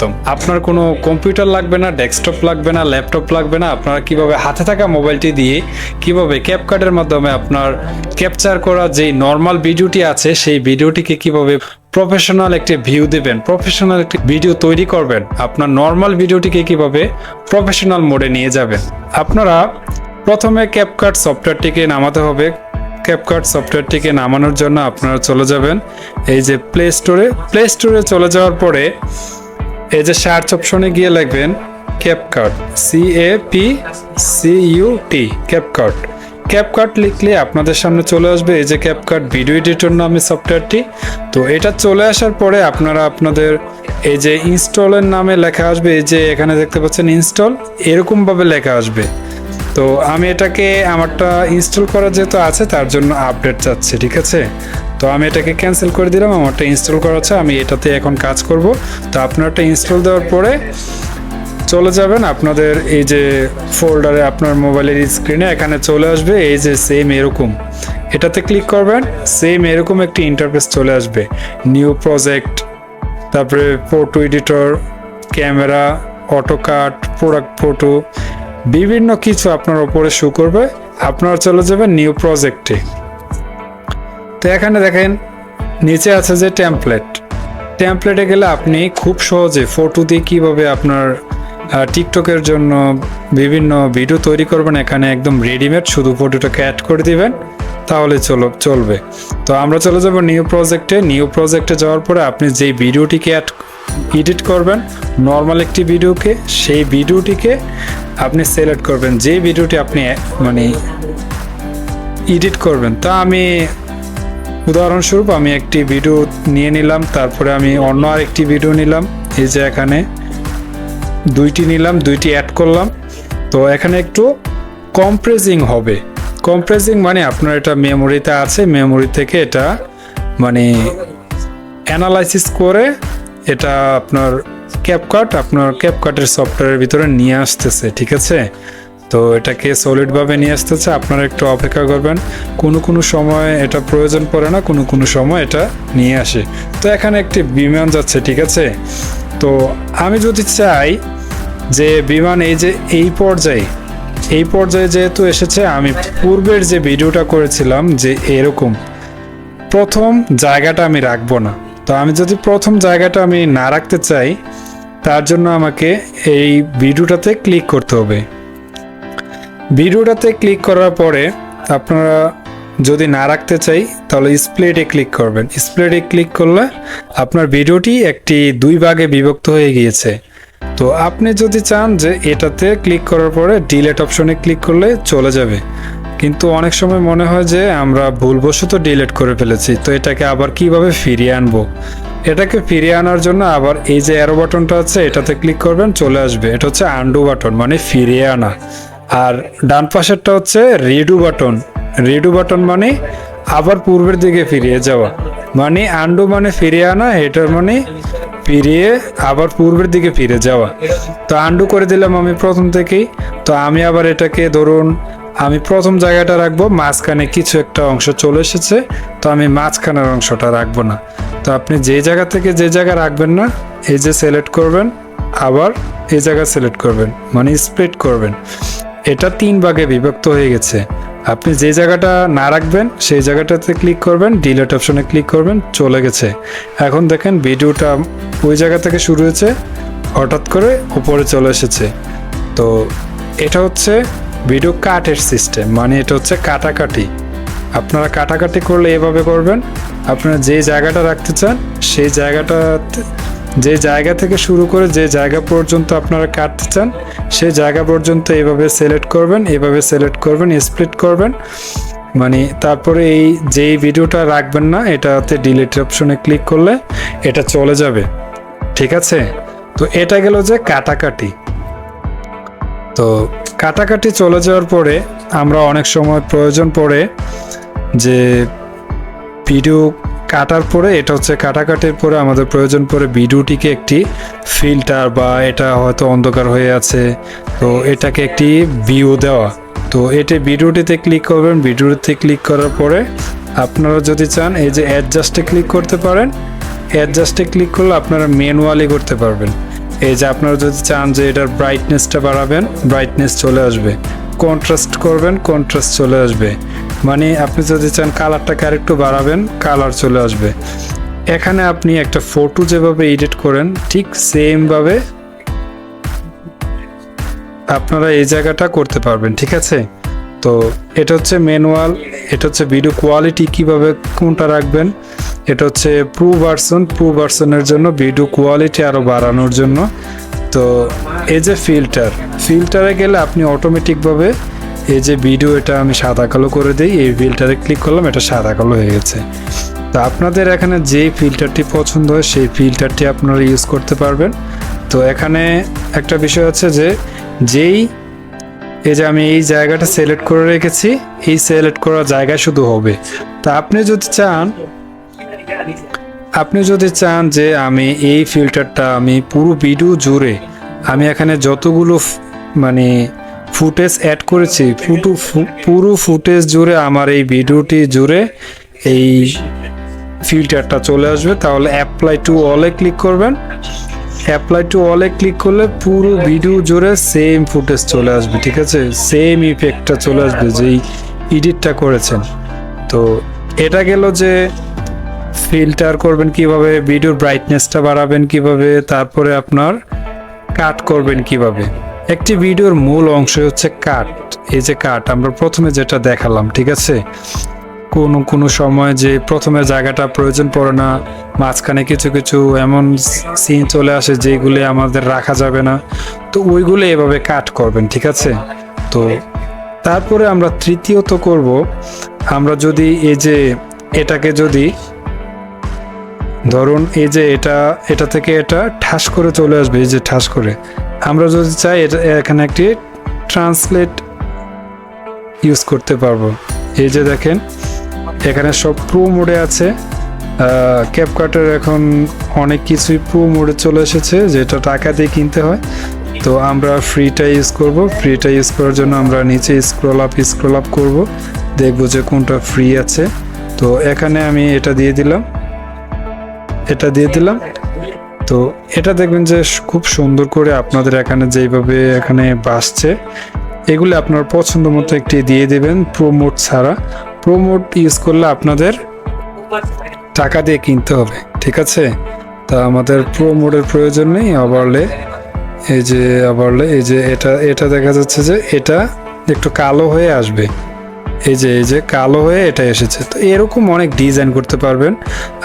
একদম আপনার কোনো কম্পিউটার লাগবে না, ডেস্কটপ লাগবে না, ল্যাপটপ লাগবে না, আপনারা কীভাবে হাতে থাকা মোবাইলটি দিয়ে কীভাবে ক্যাপকার্ডের মাধ্যমে আপনার ক্যাপচার করা যেই নর্মাল ভিডিওটি আছে, সেই ভিডিওটিকে কীভাবে প্রফেশনাল একটি ভিউ দেবেন প্রফেশনাল একটি ভিডিও তৈরি করবেন, আপনার নর্মাল ভিডিওটিকে কীভাবে প্রফেশনাল মোডে নিয়ে যাবেন। আপনারা প্রথমে ক্যাপকার্ড সফটওয়্যারটিকে নামাতে হবে। ক্যাপকার্ড সফটওয়্যারটিকে নামানোর জন্য আপনারা চলে যাবেন, এই যে প্লে স্টোরে প্লে স্টোরে চলে যাওয়ার পরে এই যে সার্চ অপশনে গিয়ে লিখবেন CapCut C A P C U T CapCut CapCut লিখলে আপনাদের সামনে চলে আসবে এই যে ক্যাপকাট ভিডিও এডিটর নামে সফটওয়্যারটি। তো এটা চলে আসার পরে আপনারা আপনাদের এই যে ইনস্টলের নামে লেখা আসবে, এই যে এখানে দেখতে পাচ্ছেন ইনস্টল এরকমভাবে লেখা আসবে। তো আমি এটাকে আমারটা ইনস্টল করা যেহেতু আছে, তার জন্য আপডেট চাচ্ছে, ঠিক আছে? তো আমি এটাকে ক্যান্সেল করে দিলাম, আমারটা ইনস্টল করা আছে আমি এটাতে এখন কাজ করব। তো আপনারটা ইনস্টল দেওয়ার পরে চলে যাবেন আপনাদের এই যে ফোল্ডারে আপনার মোবাইলের স্ক্রিনে এখানে চলে আসবে, এই যে সেম এরকম। এটাতে ক্লিক করবেন সেম এরকম একটি ইন্টারফেস চলে আসবে। নিউ প্রজেক্ট তারপরে photo editor camera autocut product photo বিভিন্ন কিছু আপনার ওপরে শো করবে, আপনারা চলে যাবেন নিউ প্রজেক্টে তো এখানে দেখেন, নিচে আছে যে টেমপ্লেট টেমপ্লেটে গেলে আপনি খুব সহজে ফটো দিয়ে কীভাবে আপনার টিকটকের জন্য বিভিন্ন ভিডিও তৈরি করবেন, এখানে একদম রেডিমেড শুধু ফটোটাকে অ্যাড করে দিবেন, তাহলে চলো, চলবে। তো আমরা চলে যাব নিউ প্রজেক্টে নিউ প্রজেক্টে যাওয়ার পরে আপনি যেই ভিডিওটিকে অ্যাড এডিট করবেন নর্মাল একটি ভিডিওকে সেই ভিডিওটিকে আপনি সিলেক্ট করবেন, যে ভিডিওটি আপনি মানে এডিট করবেন, তা আমি উদাহরণস্বরূপ আমি একটি ভিডিও নিয়ে নিলাম, তারপরে আমি অন্য আরেকটি ভিডিও নিলাম, এই যে এখানে দুইটি নিলাম, দুইটি অ্যাড করলাম, তো এখানে একটু কম্প্রেসিং হবে। কম্প্রেসিং মানে আপনার এটা মেমোরিতে আছে মেমোরি থেকে এটা মানে অ্যানালাইসিস করে এটা আপনার ক্যাপকাট আপনার ক্যাপকাটের সফটওয়্যারের ভিতরে নিয়ে আসতেছে, ঠিক আছে? তো এটাকে সলিডভাবে নিয়ে আসতেছে, আপনারা একটু অপেক্ষা করবেন। কোনো কোনো সময় এটা প্রয়োজন পড়ে না, কোনো কোনো সময় এটা নিয়ে আসে। তো এখানে একটি বিমান যাচ্ছে, ঠিক আছে? তো আমি যদি চাই যে বিমান এই যে এই পর্যায়ে এই পর্যায়ে যেহেতু এসেছে, আমি পূর্বের যে ভিডিওটা করেছিলাম যে এরকম, প্রথম জায়গাটা আমি রাখব না। তো আমি যদি প্রথম জায়গাটা আমি না রাখতে চাই তার জন্য আমাকে এই ভিডিওটাতে ক্লিক করতে হবে। ভিডিওটাতে ক্লিক করার পরে আপনারা যদি না রাখতে চাই, তাহলে স্প্লেটে ক্লিক করবেন। স্প্লেটে ক্লিক করলে আপনার ভিডিওটি একটি দুই ভাগে বিভক্ত হয়ে গিয়েছে। তো আপনি যদি চান যে এটাতে ক্লিক করার পরে ডিলেট অপশনে ক্লিক করলে চলে যাবে। কিন্তু অনেক সময় মনে হয় যে আমরা ভুলবশত ডিলেট করে ফেলেছি, তো এটাকে আবার কীভাবে ফিরিয়ে আনব? এটাকে ফিরিয়ে আনার জন্য আবার এই যে অ্যারো বাটনটা আছে, এটাতে ক্লিক করবেন, চলে আসবে। এটা হচ্ছে আন্ডু বাটন মানে ফিরিয়ে আনা। আর ডান পাশেরটা হচ্ছে রিডু বাটন রিডু বাটন মানে আবার পূর্বের দিকে ফিরিয়ে যাওয়া। মানে আন্ডু মানে ফিরিয়ে আনা, এটার মানে ফিরিয়ে আবার পূর্বের দিকে ফিরে যাওয়া। তো আন্ডু করে দিলাম আমি প্রথম থেকেই। তো আমি আবার এটাকে ধরুন আমি প্রথম জায়গাটা রাখব, মাঝখানে কিছু একটা অংশ চলে এসেছে, তো আমি মাঝখানের অংশটা রাখব না। তো আপনি যে জায়গা থেকে যে জায়গা রাখবেন না, এই যে সিলেক্ট করবেন, আবার এই জায়গা সিলেক্ট করবেন মানে স্প্লিট করবেন। এটা তিন ভাগে বিভক্ত হয়ে গেছে। আপনি যে জায়গাটা না রাখবেন, সেই জায়গাটাতে ক্লিক করবেন ডিলেট অপশনে ক্লিক করবেন, চলে গেছে। এখন দেখেন ভিডিওটা ওই জায়গা থেকে শুরু হয়েছে, হঠাৎ করে উপরে চলে এসেছে। তো এটা হচ্ছে ভিডিও কাটের সিস্টেম মানে এটা হচ্ছে কাটাকাটি। আপনারা কাটাকাটি করলে এভাবে করবেন, আপনারা যে জায়গাটা রাখতে চান, সেই জায়গাটা যে জায়গা থেকে শুরু করে যে জায়গা পর্যন্ত আপনারা কাটতে চান, সেই জায়গা পর্যন্ত এভাবে সিলেক্ট করবেন, এভাবে সিলেক্ট করবেন স্প্লিট করবেন। মানে তারপরে এই যেই ভিডিওটা রাখবেন না, এটাতে ডিলিট অপশনে ক্লিক করলে এটা চলে যাবে। ঠিক আছে? তো এটা গেল যে কাটাকাটি। তো কাটাকাটি চলে যাওয়ার পরে আমরা অনেক সময় প্রয়োজন পড়ে যে ভিডিও কাটার পরে, এটা হচ্ছে কাটাকাটির পরে আমাদের প্রয়োজন পড়ে ভিডিওটিকে একটি ফিল্টার বা এটা হয়তো অন্ধকার হয়ে আছে, তো এটাকে একটি ভিউ দেওয়া। তো এটা ভিডিওটিতে ক্লিক করবেন ভিডিওতে ক্লিক করার পরে আপনারা যদি চান এই যে অ্যাডজাস্টে ক্লিক করতে পারেন অ্যাডজাস্টে ক্লিক করলে আপনারা ম্যানুয়ালি করতে পারবেন। এই যে আপনারা যদি চান যে এটার ব্রাইটনেসটা বাড়াবেন ব্রাইটনেস চলে আসবে। কন্ট্রাস্ট করবেন কন্ট্রাস্ট চলে আসবে। মানে আপনি যদি চান কালারটাকে আরেকটু বাড়াবেন কালার চলে আসবে। এখানে আপনি একটা ফটো যেভাবে এডিট করেন, ঠিক সেমভাবে আপনারা এই জায়গাটা করতে পারবেন, ঠিক আছে? তো এটা হচ্ছে ম্যানুয়াল এটা হচ্ছে ভিডিও কোয়ালিটি কীভাবে কোনটা রাখবেন এটা হচ্ছে প্রু ভার্সন, প্রু ভার্সনের জন্য ভিডিও কোয়ালিটি আরও বাড়ানোর জন্য। তো এই যে ফিল্টার ফিল্টারে গেলে আপনি অটোমেটিকভাবে এই যে ভিডিও এটা আমি সাদা কালো করে দিই, এই ফিল্টারে ক্লিক করলাম, এটা সাদা কালো হয়ে গেছে। তো আপনাদের এখানে যেই ফিল্টারটি পছন্দ হয়, সেই ফিল্টারটি আপনারা ইউজ করতে পারবেন। তো এখানে একটা বিষয় আছে যে, যেই, এই যে আমি এই জায়গাটা সিলেক্ট করে রেখেছি, এই সিলেক্ট করা জায়গায় শুধু হবে। তা আপনি যদি চান আপনি যদি চান যে আমি এই ফিল্টারটা আমি পুরো ভিডিও জুড়ে আমি এখানে যতগুলো মানে ফুটেজ অ্যাড করেছি, ফুটু পুরো ফুটেজ জুড়ে আমার এই ভিডিওটি জুড়ে এই ফিল্টারটা চলে আসবে। তাহলে অ্যাপ্লাই টু অলে ক্লিক করবেন। অ্যাপ্লাই টু অলে ক্লিক করলে পুরো ভিডিও জুড়ে সেম ফুটেজ চলে আসবে, ঠিক আছে? সেম ইফেক্টটা চলে আসবে যেই এডিটটা করেছেন। তো এটা গেল যে ফিল্টার করবেন কীভাবে, ভিডিওর ব্রাইটনেসটা বাড়াবেন কীভাবে, তারপরে আপনার কাট করবেন কীভাবে। একটি ভিডিওর মূল অংশ হচ্ছে কাট এই যে কাট আমরা প্রথমে যেটা দেখালাম, ঠিক আছে? কোনো কোনো সময় যে প্রথমে জায়গাটা প্রয়োজন পড়ে না, মাঝখানে কিছু কিছু এমন সিন চলে আসে যেগুলি আমাদের রাখা যাবে না। তো ওইগুলো এভাবে কাট করবেন, ঠিক আছে? তো তারপরে আমরা তৃতীয়ত করব, আমরা যদি এই যে এটাকে যদি ধরুন এই যে এটা এটা থেকে এটা ঠাস করে চলে আসবে, এই যে ঠাস করে। আমরা যদি চাই এটা, এখানে একটি ট্রান্সলেট ইউজ করতে পারব। এই যে দেখেন, এখানে সব প্রো মোডে আছে। ক্যাপকাটের এখন অনেক কিছুই প্রো মোডে চলে এসেছে, যেটা টাকা দিয়ে কিনতে হয়। তো আমরা ফ্রিটা ইউজ করব। ফ্রিটা ইউজ করার জন্য আমরা নিচে স্ক্রল আপ স্ক্রল আপ করব। দেখব যে কোনটা ফ্রি আছে। তো এখানে আমি এটা দিয়ে দিলাম। এটা দিয়ে দিলাম। তো এটা দেখবেন যে খুব সুন্দর করে আপনাদের এখানে যেইভাবে এখানে বাসছে, এগুলো আপনার পছন্দ মতো একটি দিয়ে দেবেন প্রোমোট ছাড়া। প্রোমোট ইউজ করলে আপনাদের টাকা দিয়ে কিনতে হবে, ঠিক আছে? তা আমাদের প্রোমোটের প্রয়োজন নেই আবারলে এই যে আবারলে এই যে এটা এটা দেখা যাচ্ছে যে এটা একটু কালো হয়ে আসবে। এই যে এই যে কালো হয়ে এটা এসেছে। তো এরকম অনেক ডিজাইন করতে পারবেন।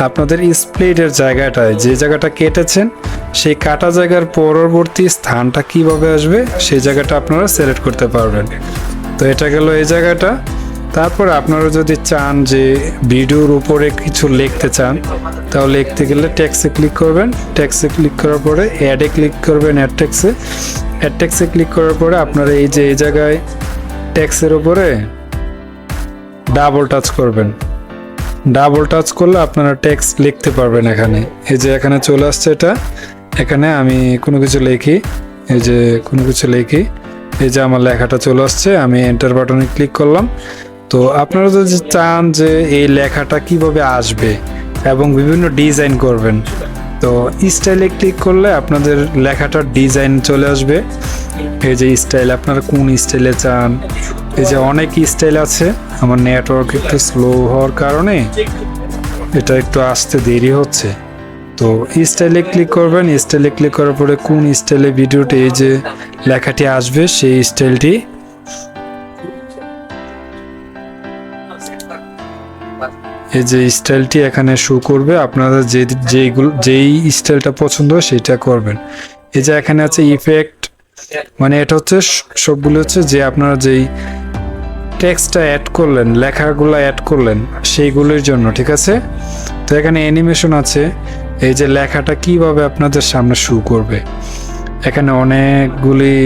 আপনাদের স্প্লিটের জায়গাটায় যে জায়গাটা কেটেছেন, সেই কাটা জায়গার পরবর্তী স্থানটা কীভাবে আসবে, সেই জায়গাটা আপনারা সিলেক্ট করতে পারবেন। তো এটা গেল এই জায়গাটা। তারপর আপনারা যদি চান যে ভিডিওর উপরে কিছু লিখতে চান তাহলে লিখতে গেলে ট্যাক্সে ক্লিক করবেন। ট্যাক্সে ক্লিক করার পরে অ্যাডে ক্লিক করবেন অ্যাড ট্যাক্সে অ্যাড ট্যাক্সে ক্লিক করার পরে আপনারা এই যে, এই জায়গায় ট্যাক্সের উপরে ডাবল টাচ করবেন। ডাবল টাচ করলে আপনারা টেক্সট লিখতে পারবেন এখানে। এই যে এখানে চলে আসছে এটা। এখানে আমি কোনো কিছু লিখি। এই যে কোনো কিছু লিখি। এই যে আমার লেখাটা চলে আসছে, আমি এন্টার বাটনে ক্লিক করলাম। তো আপনারা যদি চান যে এই লেখাটা কীভাবে আসবে এবং বিভিন্ন ডিজাইন করবেন, তো স্টাইলে ক্লিক করলে আপনাদের লেখাটার ডিজাইন চলে আসবে। এই যে স্টাইল আপনারা কোন স্টাইলে চান? এই যে অনেক স্টাইল আছে, আমার নেটওয়ার্ক একটু স্লো হওয়ার কারণে এটা একটু আসতে দেরি হচ্ছে। তো স্টাইলে ক্লিক করবেন স্টাইলে ক্লিক করার পরে কোন স্টাইলে ভিডিওটি এই যে লেখাটি আসবে, সেই স্টাইলটি এই যে স্টাইলটি এখানে শো করবে, আপনারা যে যেইগুলো যেই স্টাইলটা পছন্দ সেটা করবেন। এই যে এখানে আছে ইফেক্ট মানে এটা হচ্ছে সবগুলো হচ্ছে যে আপনারা যেই টেক্সটটা অ্যাড করলেন, লেখাগুলো অ্যাড করলেন সেইগুলোর জন্য, ঠিক আছে? তো এখানে অ্যানিমেশন আছে, এই যে লেখাটা কীভাবে আপনাদের সামনে শু করবে। এখানে অনেকগুলি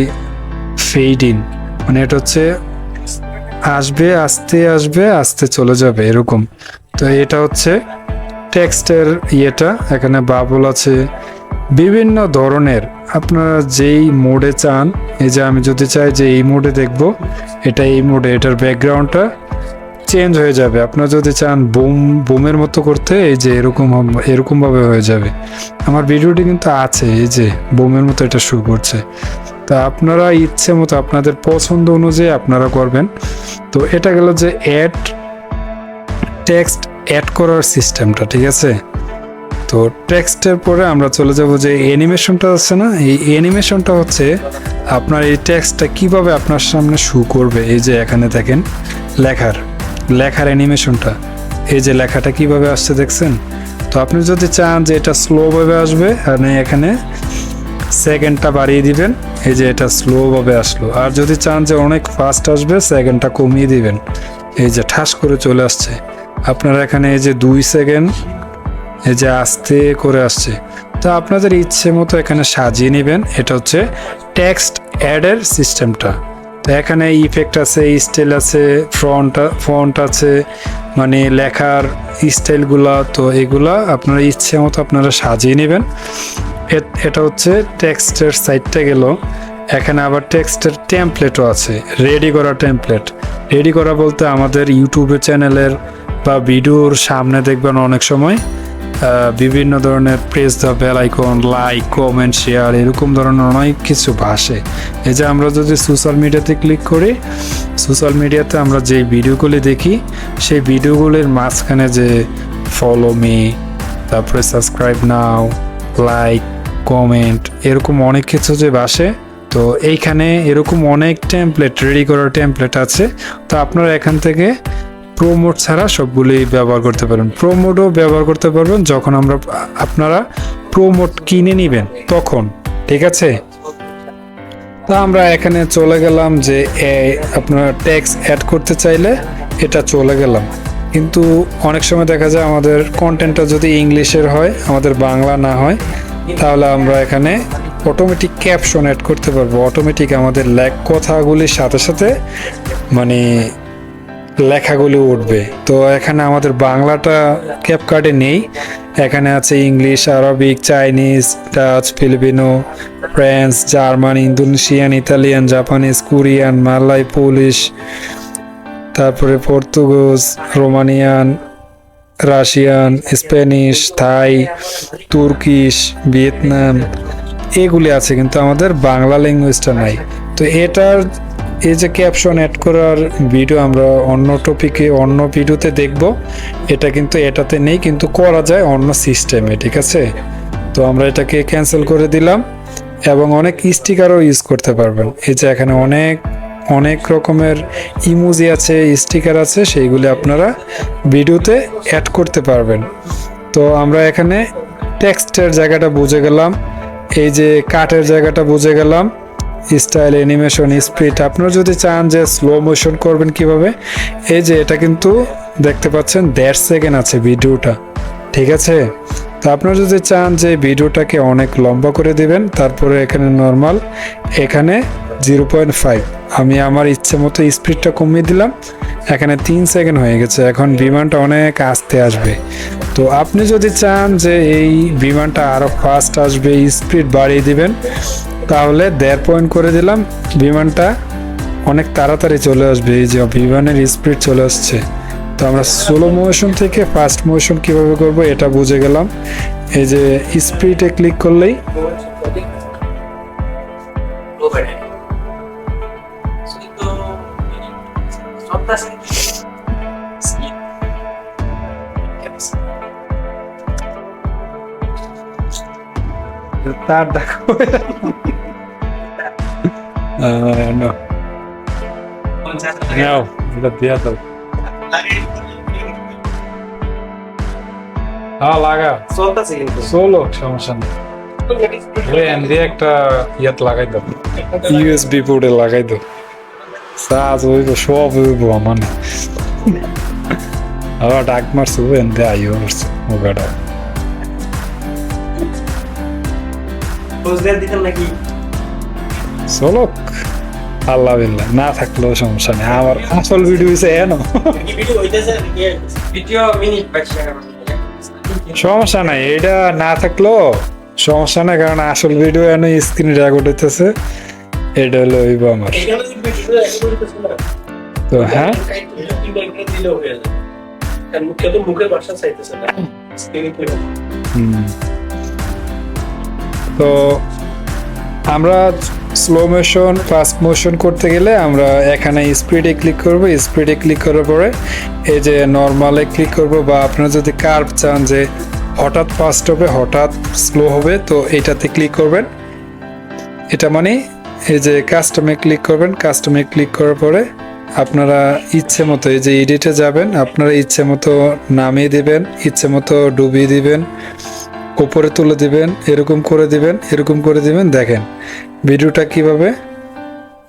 ফেড ইন মানে এটা হচ্ছে আসবে, আস্তে আসবে, আস্তে চলে যাবে, এরকম। তো এটা হচ্ছে টেক্সটের ইয়েটা, এখানে বাবল আছে বিভিন্ন ধরনের আপনারা যেই মোডে চান, এই যে আমি যদি চাই যে এই মোডে দেখব, এটা এই মোডে, এটার ব্যাকগ্রাউন্ডটা চেঞ্জ হয়ে যাবে। আপনার যদি চান বোম, বোমের মতো করতে, এই যে এরকম এরকমভাবে হয়ে যাবে। আমার ভিডিওটি কিন্তু আছে, এই যে বোমের মতো এটা শু করছে। তা আপনারা ইচ্ছে মতো আপনাদের পছন্দ অনুযায়ী আপনারা করবেন। তো এটা গেল যে অ্যাড টেক্সট অ্যাড করার সিস্টেমটা ঠিক আছে? তো টেক্সটের পরে আমরা চলে যাব যে অ্যানিমেশনটা আছে না, এই অ্যানিমেশনটা হচ্ছে আপনার এই টেক্সটটা কীভাবে আপনার সামনে শু করবে, এই যে এখানে দেখেন লেখার লেখার অ্যানিমেশনটা এই যে লেখাটা কীভাবে আসছে দেখছেন? তো আপনি যদি চান যে এটা স্লোভাবে আসবে, আপনি এখানে সেকেন্ডটা বাড়িয়ে দিবেন, এই যে এটা স্লোভাবে আসলো। আর যদি চান যে অনেক ফাস্ট আসবে সেকেন্ডটা কমিয়ে দিবেন, এই যে ঠাস করে চলে আসছে। আপনারা এখানে এই যে দুই সেকেন্ড এই যে আস্তে করে আসছে। তো আপনাদের ইচ্ছে মতো এখানে সাজিয়ে নেবেন। এটা হচ্ছে টেক্সট অ্যাডের সিস্টেমটা তো এখানে ইফেক্ট আছে স্টাইল আছে ফ্রন্ট ফন্ট আছে মানে লেখার স্টাইলগুলা তো এগুলা আপনারা ইচ্ছে মতো আপনারা সাজিয়ে নেবেন। এটা হচ্ছে টেক্সটের সাইডটা গেল। এখানে আবার টেক্সটের টেমপ্লেটও আছে। রেডি করা টেমপ্লেট রেডি করা বলতে আমাদের ইউটিউবে চ্যানেলের বা ভিডিওর সামনে দেখবেন অনেক সময়। বিভিন্ন ধরনের press the bell icon like comment share এরকম ধরনের অনেক কিছু ভাসে এই যে আমরা যদি সোশ্যাল মিডিয়াতে ক্লিক করি সোশ্যাল মিডিয়াতে আমরা যে ভিডিওগুলি দেখি, সেই ভিডিওগুলির মাঝখানে যে ফলো মি তারপরে সাবস্ক্রাইব নাও লাইক কমেন্ট এরকম অনেক কিছু যে বাসে তো এইখানে এরকম অনেক টেমপ্লেট রেডি করার টেমপ্লেট আছে। তো আপনারা এখান থেকে প্রোমোট ছাড়া সবগুলি ব্যবহার করতে পারবেন। প্রোমোটও ব্যবহার করতে পারবেন যখন আমরা, আপনারা প্রোমোট কিনে নেবেন তখন, ঠিক আছে? তা আমরা এখানে চলে গেলাম যে আপনারা ট্যাক্স অ্যাড করতে চাইলে এটা চলে গেলাম। কিন্তু অনেক সময় দেখা যায় আমাদের কন্টেন্টটা যদি ইংলিশের হয়, আমাদের বাংলা না হয়, তাহলে আমরা এখানে অটোমেটিক ক্যাপশন অ্যাড করতে পারব। অটোমেটিক আমাদের ল্যাক কথাগুলির সাথে সাথে মানে লেখাগুলি উঠবে। তো এখানে আমাদের বাংলাটা ক্যাপকার্ডে নেই। এখানে আছে English, Arabic, Chinese, Dutch, Filipino French German, Indonesian, Italian, Japanese, Korean Malay Polish, তারপরে Portuguese, Romanian, Russian, Spanish, Thai, Turkish, Vietnam, এগুলি আছে, কিন্তু আমাদের বাংলা ল্যাঙ্গুয়েজটা নাই। তো এটার এই যে ক্যাপশন অ্যাড করার ভিডিও আমরা অন্য টপিকে অন্য ভিডিওতে দেখব। এটা কিন্তু এটাতে নেই, কিন্তু করা যায় অন্য সিস্টেমে ঠিক আছে? তো আমরা এটাকে ক্যান্সেল করে দিলাম এবং অনেক স্টিকারও ইউজ করতে পারবেন। এই যে এখানে অনেক অনেক রকমের ইমোজি আছে স্টিকার আছে, সেইগুলি আপনারা ভিডিওতে অ্যাড করতে পারবেন। তো আমরা এখানে টেক্সটের জায়গাটা বুঝে গেলাম। এই যে কাঠের জায়গাটা বুঝে গেলাম। স্টাইল অ্যানিমেশন স্পিড আপনারা যদি চান যে স্লো মোশন করবেন কীভাবে, এই যে এটা কিন্তু দেখতে পাচ্ছেন, দেড় সেকেন্ড আছে ভিডিওটা, ঠিক আছে? তো আপনারা যদি চান যে ভিডিওটাকে অনেক লম্বা করে দিবেন, তারপরে এখানে নর্মাল এখানে জিরো পয়েন্ট ফাইভ আমি আমার ইচ্ছে মতো স্পিডটা কমিয়ে দিলাম, এখানে তিন সেকেন্ড হয়ে গেছে, এখন বিমানটা অনেক আস্তে আসবে। তো আপনি যদি চান যে এই বিমানটা আরও ফাস্ট আসবে স্পিড বাড়িয়ে দিবেন তাহলে দেড় পয়েন্ট করে দিলাম। বিমানটা অনেক তাড়াতাড়ি চলে আসবে, এই যে বিমানের স্পিড চলে আসছে। তো আমরা স্লো মোশন থেকে ফাস্ট মোশন কীভাবে করব এটা বুঝে গেলাম। এই যে স্পিডে ক্লিক করলেই তার দেখো no. No, এটা দিয়া দাও হ্যাঁ লাগা চলতেছে কিন্তু সোলো সমস্যা নেই। এমনি একটা ইয়াত লাগাই দাও। ইউএসবি পোর্টে লাগাই দাও। সাজ হইব সব হইব মানে আবার ডাক মারছো এনতে আইও মারছো নাকি? চলক আল্লাহ বিল্লাহ না থাকলেও সমস্যা নেই। আমার আসল ভিডিও হয়েছে এনো। সমস্যা নাই এটা না থাকলেও সমস্যা নাই কারণ আসল ভিডিও এনে স্ক্রিনে রেকর্ড হইতেছে। এটা হলো হইব আমার। তো হ্যাঁ। তো আমরা স্লো মোশন ফাস্ট মোশন করতে গেলে আমরা এখানে স্পিডে ক্লিক করব স্পিডে ক্লিক করার পরে এই যে নর্মালে ক্লিক করব বা আপনারা যদি কার্ভ চান যে হঠাৎ ফাস্ট হবে, হঠাৎ স্লো হবে, তো এটাতে ক্লিক করবেন। এটা মানে এই যে কাস্টমে ক্লিক করবেন কাস্টমে ক্লিক করার পরে আপনারা ইচ্ছে মতো এই যে এডিটে যাবেন, আপনারা ইচ্ছে মতো নামিয়ে দিবেন, ইচ্ছে মতো ডুবিয়ে দিবেন, উপরে তুলে দিবেন, এরকম করে দিবেন, এরকম করে দিবেন, দেখেন। ভিডিওটা কীভাবে?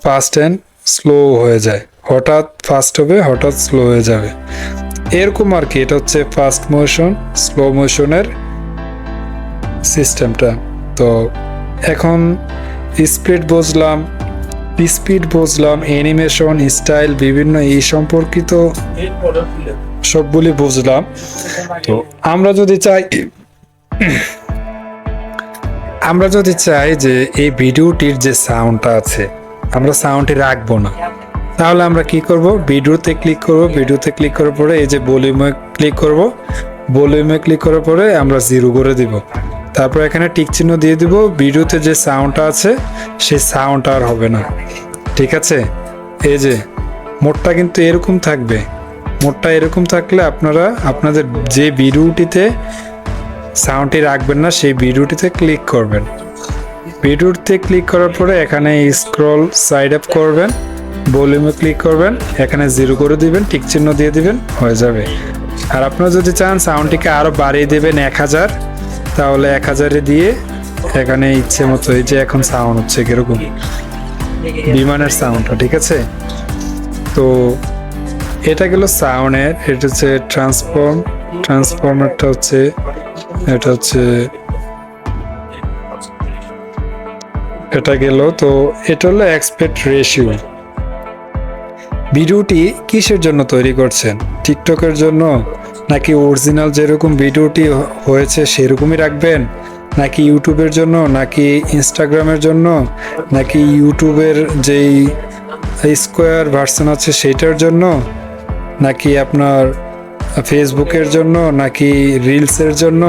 ফাস্ট অ্যান্ড স্লো হয়ে যায়। হঠাৎ ফাস্ট হবে হঠাৎ স্লো হয়ে যাবে। এরকম আর কি এটা হচ্ছে ফাস্ট মোশন স্লো মোশনের সিস্টেমটা তো এখন স্পিড বুঝলাম স্পিড বুঝলাম অ্যানিমেশন স্টাইল বিভিন্ন এই সম্পর্কিত সবগুলি বুঝলাম। তো আমরা যদি চাই আমরা যদি চাই যে এই ভিডিওটির যে সাউন্ডটা আছে, আমরা সাউন্ডটি রাখব না। তাহলে আমরা কি করব? ভিডিওতে ক্লিক করব, ভিডিওতে ক্লিক করার পরে এই যে ভলিউমে ক্লিক করব ভলিউমে ক্লিক করার পরে আমরা জিরো করে দিব। তারপর এখানে টিক চিহ্ন দিয়ে দিব, ভিডিওতে যে সাউন্ডটা আছে, সেই সাউন্ড আর হবে না। ঠিক আছে? এই যে মোটটা কিন্তু এরকম থাকবে। মোটটা এরকম থাকলে আপনারা, আপনাদের যে ভিডিওটিতে সাউন্ডটি রাখবেন না, সেই ভিডিওটিতে ক্লিক করবেন। ভিডিওতে ক্লিক করার পরে এখানে স্ক্রল সাইড আপ করবেন, ভলিউমে ক্লিক করবেন, এখানে জিরো করে দিবেন, টিক চিহ্ন দিয়ে দিবেন, হয়ে যাবে। আর আপনারা যদি চান সাউন্ডটিকে আরও বাড়িয়ে দেবেন এক হাজার, তাহলে এক হাজারে দিয়ে এখানে ইচ্ছে মতো এই যে এখন সাউন্ড হচ্ছে কীরকম। বিমানের সাউন্ডটা, ঠিক আছে? তো এটা গেল সাউন্ডের, এটা হচ্ছে ট্রান্সফর্ম, ট্রান্সফর্মারটা হচ্ছে এটা হচ্ছে এটা গেল, তো এটা হলো এক্সপেক্ট রেশিও ভিডিওটি কিসের জন্য তৈরি করছেন? টিকটকের জন্য? নাকি অরিজিনাল যেরকম ভিডিওটি হয়েছে সেরকমই রাখবেন? নাকি ইউটিউবের জন্য? নাকি ইনস্টাগ্রামের জন্য? নাকি ইউটিউবের যেই স্কোয়ার ভার্সন আছে সেটার জন্য? নাকি আপনার ফেসবুকের জন্য, নাকি রিলসের জন্য,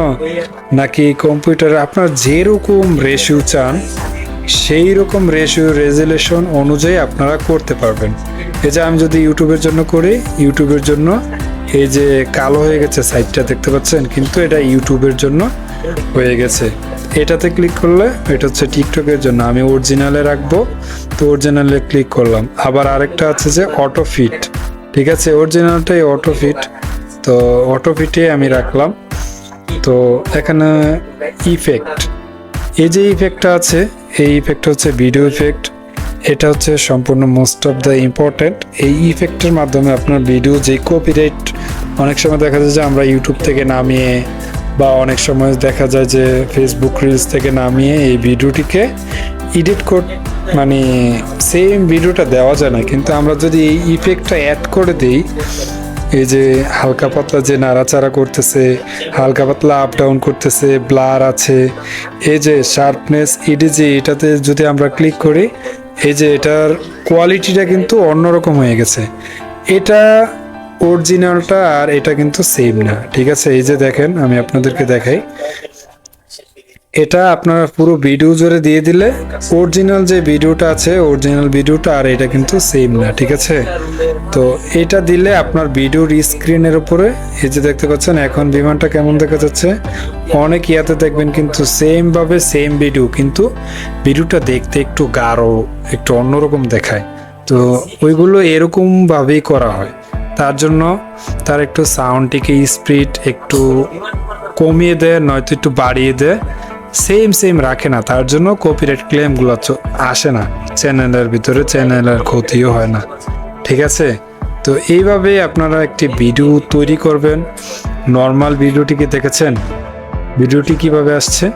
নাকি কম্পিউটার আপনার যেরকম রেশিও চান সেই রকম রেশিও রেজুলেশন অনুযায়ী আপনারা করতে পারবেন। এই যে আমি যদি ইউটিউবের জন্য করি ইউটিউবের জন্য, এই যে কালো হয়ে গেছে সাইটটা দেখতে পাচ্ছেন, কিন্তু এটা ইউটিউবের জন্য হয়ে গেছে। এটাতে ক্লিক করলে, এটা হচ্ছে টিকটকের জন্য, আমি অরিজিনালে রাখব, তো অরিজিনালে ক্লিক করলাম। আবার আরেকটা আছে যে অটো ফিট ঠিক আছে? অরিজিনালটাই অটো ফিট তো অটো ফিটে আমি রাখলাম। তো এখানে ইফেক্ট এই যে ইফেক্টটা আছে, এই ইফেক্ট হচ্ছে ভিডিও ইফেক্ট এটা হচ্ছে সম্পূর্ণ মোস্ট অফ দ্য ইম্পর্টেন্ট এই ইফেক্টের মাধ্যমে আপনার ভিডিও যে কপিরাইট অনেক সময় দেখা যায় যে আমরা ইউটিউব থেকে নামিয়ে বা অনেক সময় দেখা যায় যে ফেসবুক রিলস থেকে নামিয়ে এই ভিডিওটিকে এডিট কর মানে সেম ভিডিওটা দেওয়া যায় না। কিন্তু আমরা যদি এই ইফেক্টটা অ্যাড করে দিই এই যে হালকা পাতলা যে নাড়াচাড়া করতেছে, হালকা পাতলা আপ ডাউন করতেছে ব্লার আছে, এই যে শার্পনেস ইডিজি এটাতে যদি আমরা ক্লিক করি, এই যে এটার কোয়ালিটিটা কিন্তু অন্যরকম হয়ে গেছে। এটা অরিজিনালটা আর এটা কিন্তু সেম না, ঠিক আছে? এই যে দেখেন, আমি আপনাদেরকে দেখাই। এটা আপনারা পুরো ভিডিও জুড়ে দিয়ে দিলে অরিজিনাল যে ভিডিওটা আছে অরিজিনাল ভিডিওটা আর এটা কিন্তু সেম না, ঠিক আছে? তো এটা দিলে আপনার ভিডিওর স্ক্রিনের উপরে, এই যে দেখতে পাচ্ছেন, এখন বিমানটা কেমন দেখা যাচ্ছে? অনেক ইয়াতে দেখবেন কিন্তু সেম ভাবে সেম ভিডিও কিন্তু ভিডিওটা দেখতে একটু গাঢ়, একটু অন্যরকম দেখায়। তো ওইগুলো এরকম ভাবেই করা হয়। তার জন্য তার একটু সাউন্ডটিকে স্পিড একটু কমিয়ে দেয়, নয়তো একটু বাড়িয়ে দেয়। সেম সেম রাখে না। তার জন্য কপিরাইট ক্লেমগুলো আসে না। চ্যানেলের ভিতরে চ্যানেলের ক্ষতিও হয় না। ঠিক আছে? তো এইভাবে আপনারা একটি ভিডিও তৈরি করবেন। নর্মাল ভিডিওটিকে দেখেছেন? ভিডিওটি কীভাবে আসছে?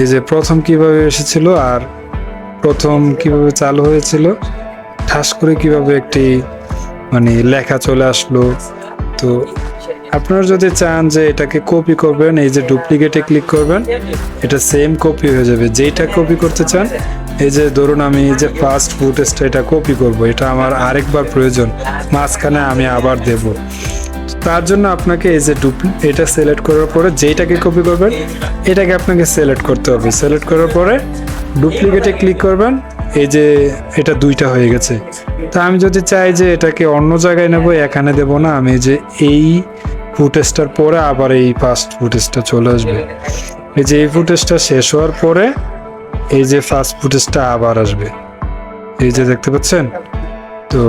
এই যে প্রথম কীভাবে এসেছিল আর প্রথম কীভাবে চালু হয়েছিল, ঠাস করে কীভাবে একটি মানে লেখা চলে আসলো। তো আপনারা যদি চান যে এটাকে কপি করবেন, এই যে ডুপ্লিকেটে ক্লিক করবেন, এটা সেম কপি হয়ে যাবে। যেটা কপি করতে চান, এই যে ধরুন আমি এই যে ফার্স্ট ফুটেজটা এটা কপি করব, এটা আমার আরেকবার প্রয়োজন, মাঝখানে আমি আবার দেব। তার জন্য আপনাকে এই যে ডুপ্লি এটা সিলেক্ট করার পরে যেটাকে কপি করবেন, এটাকে আপনাকে সিলেক্ট করতে হবে। সিলেক্ট করার পরে ডুপ্লিকেটে ক্লিক করবেন, এই যে এটা দুইটা হয়ে গেছে। তা আমি যদি চাই যে এটাকে অন্য জায়গায় নেব, এখানে দেব না, আমি যে এই ফুটেজটার পরে আবার এই ফার্স্ট ফুটেজটা চলে আসবে। এই যে এই ফুটেজটা শেষ হওয়ার পরে এই যে ফার্স্ট ফুটেজটা আবার আসবে। এই যে দেখতে পাচ্ছেন? তো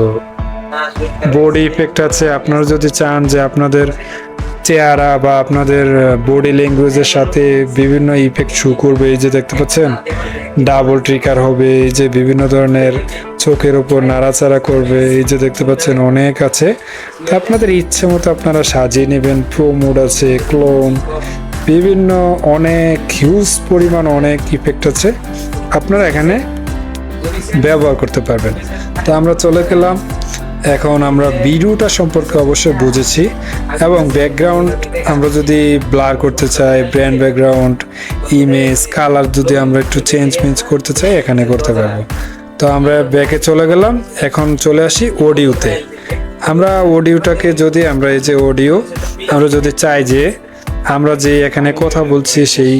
বডি ইফেক্ট আছে। আপনারা যদি চান যে আপনাদের চেহারা বা আপনাদের বডি ল্যাঙ্গুয়েজের সাথে বিভিন্ন ইফেক্ট শো করবে, এই যে দেখতে পাচ্ছেন? ডাবল ট্রিকার হবে, এই যে বিভিন্ন ধরনের চোখের ওপর নাড়াচাড়া করবে, এই যে দেখতে পাচ্ছেন অনেক আছে। তো আপনাদের ইচ্ছে মতো আপনারা সাজিয়ে নেবেন প্রো মোড আছে ক্লোন বিভিন্ন অনেক হিউজ পরিমাণ অনেক ইফেক্ট আছে। আপনারা এখানে ব্যবহার করতে পারবেন। তো আমরা চলে গেলাম এখন আমরা ভিডিওটা সম্পর্কে অবশ্যই বুঝেছি এবং ব্যাকগ্রাউন্ড আমরা যদি ব্লার করতে চাই ব্র্যান্ড ব্যাকগ্রাউন্ড ইমেজ কালার যদি আমরা একটু চেঞ্জ মেঞ্জ করতে চাই, এখানে করতে পারব। তো আমরা ব্যাকে চলে গেলাম, এখন চলে আসি অডিওতে আমরা অডিওটাকে যদি আমরা এই যে অডিও আমরা যদি চাই যে আমরা যে এখানে কথা বলছি, সেই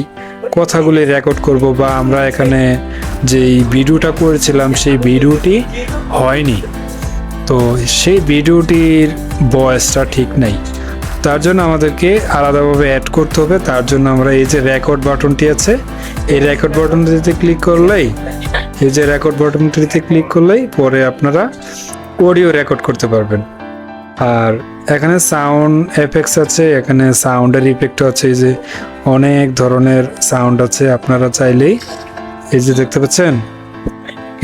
কথাগুলি রেকর্ড করব বা আমরা এখানে যেই ভিডিওটা করেছিলাম, সেই ভিডিওটি হয়নি। তো সেই ভিডিওটির বয়সটা ঠিক নেই। তার জন্য আমাদেরকে আলাদাভাবে অ্যাড করতে হবে। তার জন্য আমরা এই যে রেকর্ড বাটনটি আছে, এই রেকর্ড বাটনটিতে ক্লিক করলেই, এই যে রেকর্ড বাটনটিতে ক্লিক করলেই পরে আপনারা অডিও রেকর্ড করতে পারবেন। আর এখানে সাউন্ড এফেক্টস আছে, এখানে সাউন্ডের ইফেক্ট আছে। এই যে অনেক ধরনের সাউন্ড আছে, আপনারা চাইলেই, এই যে দেখতে পাচ্ছেন?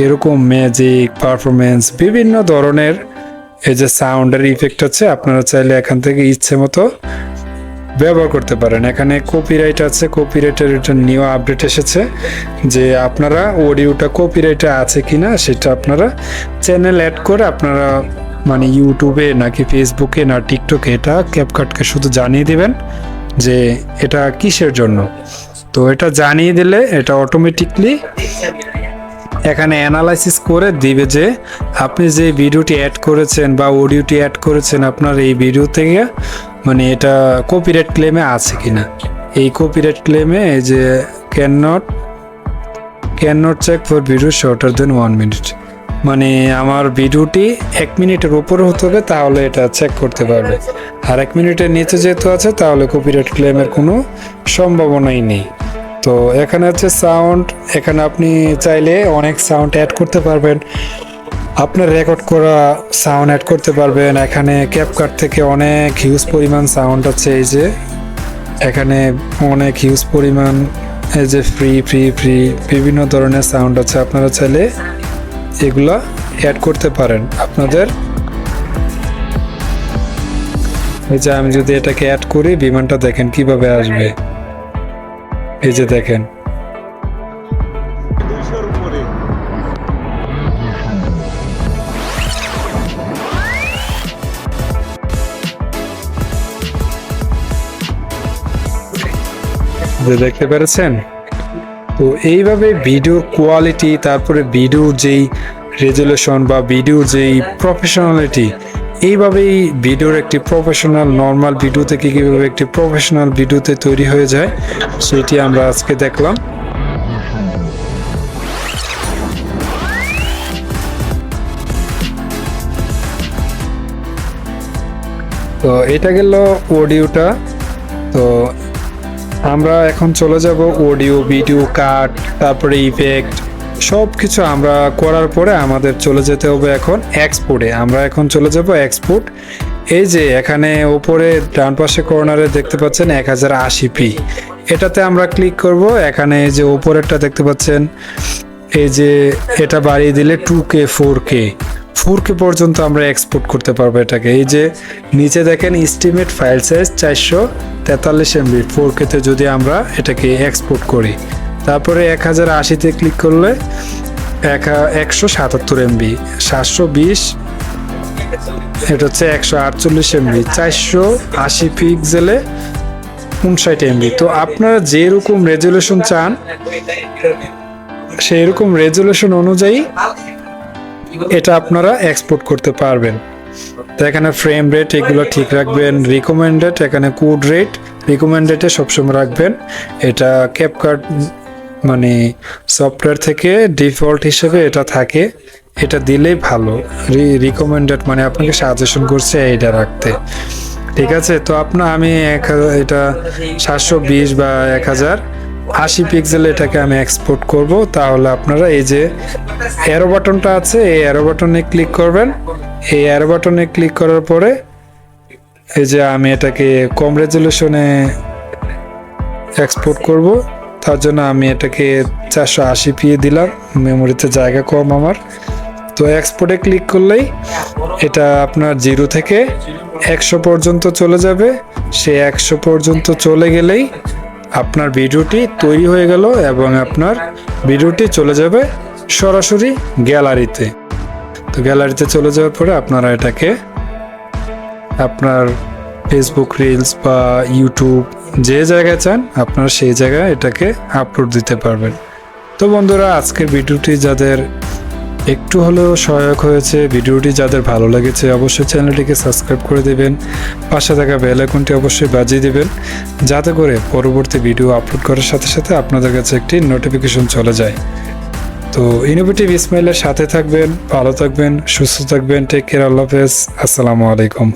এরকম ম্যাজিক পারফরমেন্স বিভিন্ন ধরনের এই যে সাউন্ডের ইফেক্ট আছে, আপনারা চাইলে এখান থেকে ইচ্ছে মতো ব্যবহার করতে পারেন। এখানে কপিরাইট আছে কপিরাইটের এটা নিউ আপডেট এসেছে যে আপনারা অডিওটা কপিরাইটে আছে কি না সেটা আপনারা চ্যানেল অ্যাড করে আপনারা মানে ইউটিউবে নাকি ফেসবুকে না টিকটকে এটা ক্যাপকাটকে শুধু জানিয়ে দিবেন যে এটা কিসের জন্য। তো এটা জানিয়ে দিলে এটা অটোমেটিকলি এখানে অ্যানালাইসিস করে দিবে যে আপনি যে ভিডিওটি অ্যাড করেছেন বা অডিওটি অ্যাড করেছেন আপনার এই ভিডিও থেকে মানে এটা কপিরাইট ক্লেমে আছে কিনা। এই কপিরাইট ক্লেমে এই যে can not can not check for video shorter than one minute মানে আমার ভিডিওটি এক মিনিটের উপরে হতে হবে, তাহলে এটা চেক করতে পারবে। আর এক মিনিটের নিচে যেহেতু আছে, তাহলে কপিরাইট ক্লেমের কোনো সম্ভাবনাই নেই। তো এখানে হচ্ছে সাউন্ড এখানে আপনি চাইলে অনেক সাউন্ড অ্যাড করতে পারবেন। আপনার রেকর্ড করা সাউন্ড অ্যাড করতে পারবেন। এখানে ক্যাপকাট থেকে অনেক হিউজ পরিমাণ সাউন্ড আছে এই যে। এখানে অনেক হিউজ পরিমাণ এই যে ফ্রি ফ্রি ফ্রি বিভিন্ন ধরনের সাউন্ড আছে। আপনারা চাইলে এগুলা অ্যাড করতে পারেন আপনাদের। এই যে আমি যদি এটাকে অ্যাড করি, বিমানটা দেখেন কীভাবে আসবে। এই যে দেখেন। দেখতে পেরেছেন? তো এইভাবে ভিডিও কোয়ালিটি তারপরে ভিডিও যেই রেজুলেশন বা ভিডিও যেই প্রফেশনালিটি এইভাবেই ভিডিওর একটি প্রফেশনাল নর্মাল ভিডিও থেকে কীভাবে একটি প্রফেশনাল ভিডিওতে তৈরি হয়ে যায়, সেটি আমরা আজকে দেখলাম। তো এটা গেল অডিওটা। তো আমরা এখন চলে যাব অডিও ভিডিও কাট তারপরে ইফেক্ট সব কিছু আমরা করার পরে আমাদের চলে যেতে হবে এখন এক্সপোর্টে আমরা এখন চলে যাব এক্সপোর্ট এই যে এখানে উপরে ডান পাশে কর্নারে দেখতে পাচ্ছেন এক হাজার আশি পি এটাতে আমরা ক্লিক করব। এখানে এই যে ওপরেরটা দেখতে পাচ্ছেন, এই যে এটা বাড়িয়ে দিলে two K four K four K পর্যন্ত আমরা এক্সপোর্ট করতে পারব এটাকে। এই যে নিচে দেখেন ইস্টিমেট ফাইল সাইজ চারশো তেতাল্লিশ এমবি ফোর কেতে যদি আমরা এটাকে এক্সপোর্ট করি। তারপরে এক হাজার আশিতে ক্লিক করলে এক, একশো সাতাত্তর এমবি সাতশো বিশ, এটা হচ্ছে একশো আটচল্লিশ এমবি চারশো আশি পিক্সেলে উনষাট এমবি তো আপনারা যেরকম রেজুলেশন চান সেই রকম রেজুলেশন অনুযায়ী এটা আপনারা এক্সপোর্ট করতে পারবেন। তো এখানে ফ্রেম রেট এগুলো ঠিক রাখবেন রিকমেন্ডেড এখানে কোড রেট রিকমেন্ডেডে সবসময় রাখবেন। এটা ক্যাপকার্ড মানে সফটওয়্যার থেকে ডিফল্ট হিসেবে এটা থাকে, এটা দিলেই ভালো। রিকমেন্ডেড মানে আপনাকে সাজেশন করছে এটা রাখতে। ঠিক আছে? তো আপনার আমি এক হাজার- এটা সাতশো বিশ বা এক হাজার, আশি পিক্সেল এটাকে আমি এক্সপোর্ট করব। তাহলে আপনারা এই যে অ্যারো বাটনটা আছে, এই অ্যারো বাটনে ক্লিক করবেন। এই অ্যারো বাটনে ক্লিক করার পরে এই যে আমি এটাকে কম রেজলিউশনে এক্সপোর্ট করব। তার জন্য আমি এটাকে চারশো আশি পিয়ে দিলাম। মেমোরিতে জায়গা কম আমার। তো এক্সপোর্টে ক্লিক করলেই এটা আপনার জিরো থেকে একশো পর্যন্ত চলে যাবে। সে একশো পর্যন্ত চলে গেলেই আপনার ভিডিওটি তৈরি হয়ে গেল এবং আপনার ভিডিওটি চলে যাবে সরাসরি গ্যালারিতে। তো গ্যালারিতে চলে যাওয়ার পরে আপনারা এটাকে আপনার ফেসবুক রিলস বা ইউটিউব যে জায়গায় চান আপনারা সেই জায়গায় এটাকে আপলোড দিতে পারবেন। তো বন্ধুরা, আজকের ভিডিওটি যাদের একটু হলেও সহায়ক হয়েছে, ভিডিওটি যাদের ভালো লেগেছে, অবশ্যই চ্যানেলটিকে সাবস্ক্রাইব করে দেবেন। পাশে থাকা বেল আইকনটি অবশ্যই বাজিয়ে দেবেন, যাতে করে পরবর্তী ভিডিও আপলোড করার সাথে সাথে আপনাদের কাছে একটি নোটিফিকেশন চলে যায়। তো ইনোভেটিভ ইসমাইলের সাথে থাকবেন, ভালো থাকবেন, সুস্থ থাকবেন টেক কেয়ার আল্লাহ হাফেজ, আসসালামু আলাইকুম।